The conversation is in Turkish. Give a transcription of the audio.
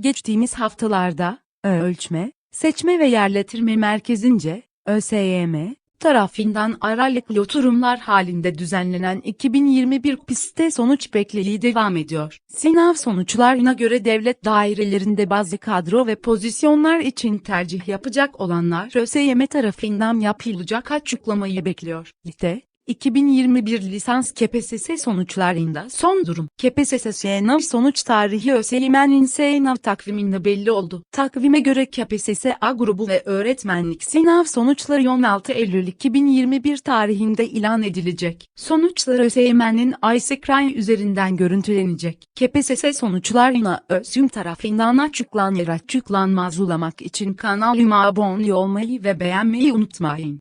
Geçtiğimiz haftalarda, Ölçme, Seçme ve Yerletirme Merkezince, ÖSYM, tarafından aralıklı oturumlar halinde düzenlenen 2021 pistte sonuç bekliliği devam ediyor. Sınav sonuçlarına göre devlet dairelerinde bazı kadro ve pozisyonlar için tercih yapacak olanlar ÖSYM tarafından yapılacak açıklamayı bekliyor. Lite, 2021 lisans KPSS sonuçlarında son durum. KPSS sınav sonuç tarihi ÖSYM'nin sınav takviminde belli oldu. Takvime göre KPSS A grubu ve öğretmenlik sınav sonuçları 16 Eylül 2021 tarihinde ilan edilecek. Sonuçlar ÖSYM'nin iSecrai üzerinden görüntülenecek. KPSS sonuçlarına ÖSYM tarafından açıklanır açıklanmaz ulamak için kanalıma abone olmayı ve beğenmeyi unutmayın.